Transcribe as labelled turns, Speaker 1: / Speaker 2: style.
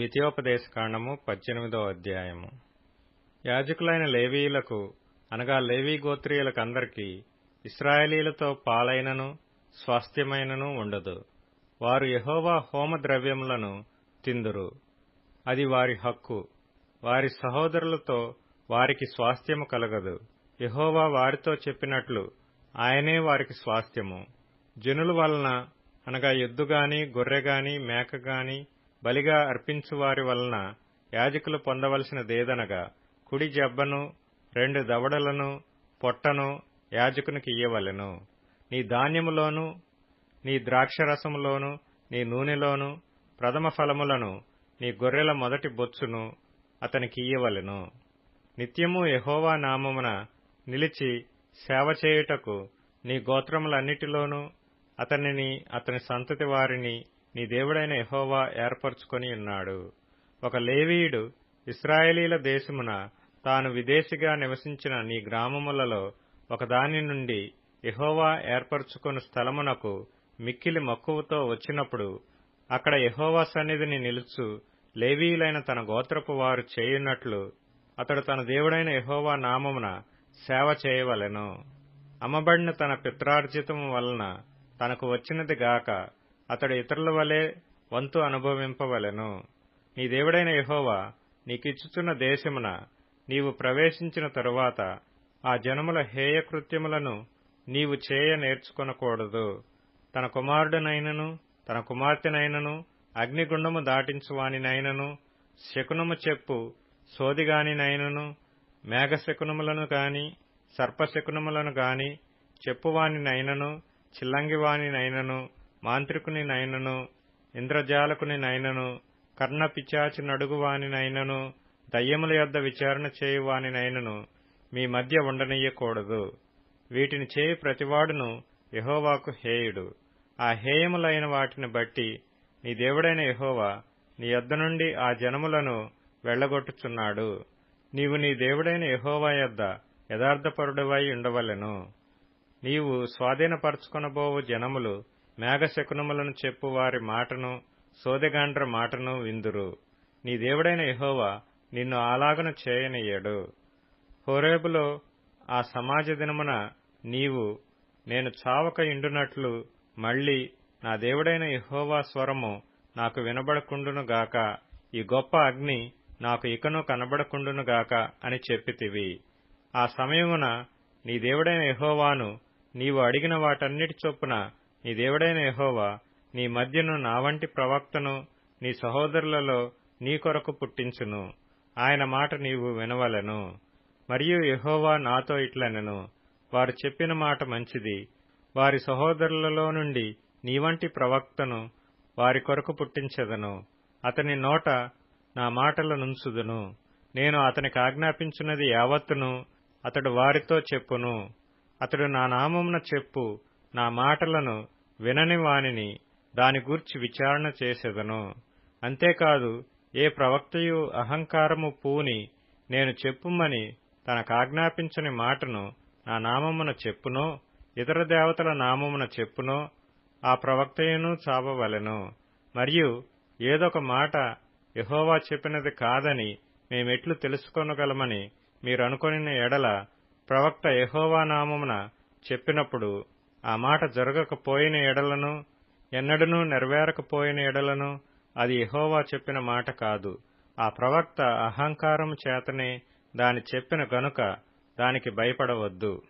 Speaker 1: ద్వితీయోపదేశకాండము పద్దెనిమిదో అధ్యాయము. యాజకులైన లేవీయులకు అనగా లేవీ గోత్రీయులకందరికీ ఇస్రాయేలీలతో పాలైనను స్వాస్థ్యమైనను ఉండదు. వారు యహోవా హోమ ద్రవ్యములను తిందురు. అది వారి హక్కు. వారి సహోదరులతో వారికి స్వాస్థ్యము కలగదు. యహోవా వారితో చెప్పినట్లు ఆయనే వారికి స్వాస్థ్యము. జనుల వలన అనగా ఎద్దుగాని గొర్రెగాని మేకగాని బలిగా అర్పించువారి వలన యాజకులు పొందవలసినదేదనగా కుడి జబ్బను రెండు దవడలను పొట్టను యాజకునికి ఇయ్యవలెను. నీ ధాన్యములోను నీ ద్రాక్షరసములోను నీ నూనెలోను ప్రథమ ఫలములను నీ గొర్రెల మొదటి బొచ్చును అతనికి ఇయ్యవలెను. నిత్యము యహోవా నామమున నిలిచి సేవ చేయుటకు నీ గోత్రములన్నిటిలోనూ అతనిని అతని సంతతి వారిని నీ దేవుడైన యెహోవా ఏర్పరచుకొని ఉన్నాడు. ఒక లేవీయుడు ఇస్రాయేలీల దేశమున తాను విదేశిగా నివసించిన నీ గ్రామములలో ఒకదాని నుండి యెహోవా ఏర్పరచుకుని స్థలమునకు మిక్కిలి మక్కువతో వచ్చినప్పుడు అక్కడ యెహోవా సన్నిధిని నిలుచు లేవీయులైన తన గోత్రపు వారు చేయున్నట్లు అతడు తన దేవుడైన యెహోవా నామమున సేవ చేయవలెను. అమ్మబడిన తన పిత్రార్జితము వలన తనకు వచ్చినది గాక అతడు ఇతరుల వలె వంతు అనుభవింపవలెను. నీ దేవుడైన యహోవా నీకిచ్చుచున్న దేశమున నీవు ప్రవేశించిన తరువాత ఆ జనముల హేయకృత్యములను నీవు చేయ నేర్చుకొనకూడదు. తన కుమారుడనైనను తన కుమార్తెనైనను అగ్నిగుండము దాటించువానినైనను శకునము చెప్పు సోదిగానినైనను మేఘశకునములను గాని సర్పశకునములను గాని చెప్పువానినైనను చిల్లంగివానినైనను మాంత్రికునినైనను ఇంద్రజాలకునినైనను కర్ణ పిచాచి నడుగువానినైనను దయ్యముల యొద్ద విచారణ చేయువానినైనను మీ మధ్య ఉండనీయకూడదు. వీటిని చేయి ప్రతివాడును యహోవాకు హేయుడు. ఆ హేయములైన వాటిని బట్టి నీ దేవుడైన యహోవా నీ యొద్ద నుండి ఆ జనములను వెళ్ళగొట్టుచున్నాడు నీవు నీ దేవుడైన యహోవా యొద్ద యథార్థపరుడవై ఉండవలెను. నీవు స్వాధీనపరచుకొనబోవు జనములు మేఘశకునములను చెప్పు వారి మాటను సోదెగాండ్ర మాటను విందురు. నీ దేవుడైన యహోవా నిన్ను అలాగను చేయనీయడు హోరేబులో ఆ సమాజ దినమున నీవు నేను చావక ఇండునట్లు మళ్ళీ నా దేవుడైన యహోవా స్వరము నాకు వినబడకుండునుగాక ఈ గొప్ప అగ్ని నాకు ఇకను కనబడకుండునుగాక అని చెప్పితివి. ఆ సమయమున నీ దేవుడైన యహోవాను నీవు అడిగిన వాటన్నిటి చొప్పున నీ దేవుడైన యహోవా నీ మధ్యను నా వంటి ప్రవక్తను నీ సహోదరులలో నీ కొరకు పుట్టించును. ఆయన మాట నీవు వినవలను. మరియు యహోవా నాతో ఇట్లనెను. వారు చెప్పిన మాట మంచిది. వారి సహోదరులలో నుండి నీ వంటి ప్రవక్తను వారి కొరకు పుట్టించెదను. అతని నోట నా మాటల నుంచుదును. నేను అతనికి ఆజ్ఞాపించినది యావత్తును అతడు వారితో చెప్పును. అతడు నా నామమున చెప్పు. నా మాటలను వినని వానిని దాని గూర్చి విచారణ చేసెదను. అంతేకాదు ఏ ప్రవక్తయు అహంకారము పూని నేను చెప్పుమని తనకాజ్ఞాపించని మాటను నా నామమున చెప్పునో ఇతర దేవతల నామమున చెప్పునో ఆ ప్రవక్తయును చావవలెను మరియు ఏదొక మాట యహోవా చెప్పినది కాదని మేమెట్లు తెలుసుకొనగలమని మీరనుకొనిన ఎడల ప్రవక్త యహోవా నామమున చెప్పినప్పుడు ఆ మాట జరగకపోయిన ఎడలను ఎన్నడనూ నెరవేరకపోయిన ఎడలను అది యహోవా చెప్పిన మాట కాదు. ఆ ప్రవక్త అహంకారం చేతనే దాని చెప్పిన గనుక దానికి భయపడవద్దు.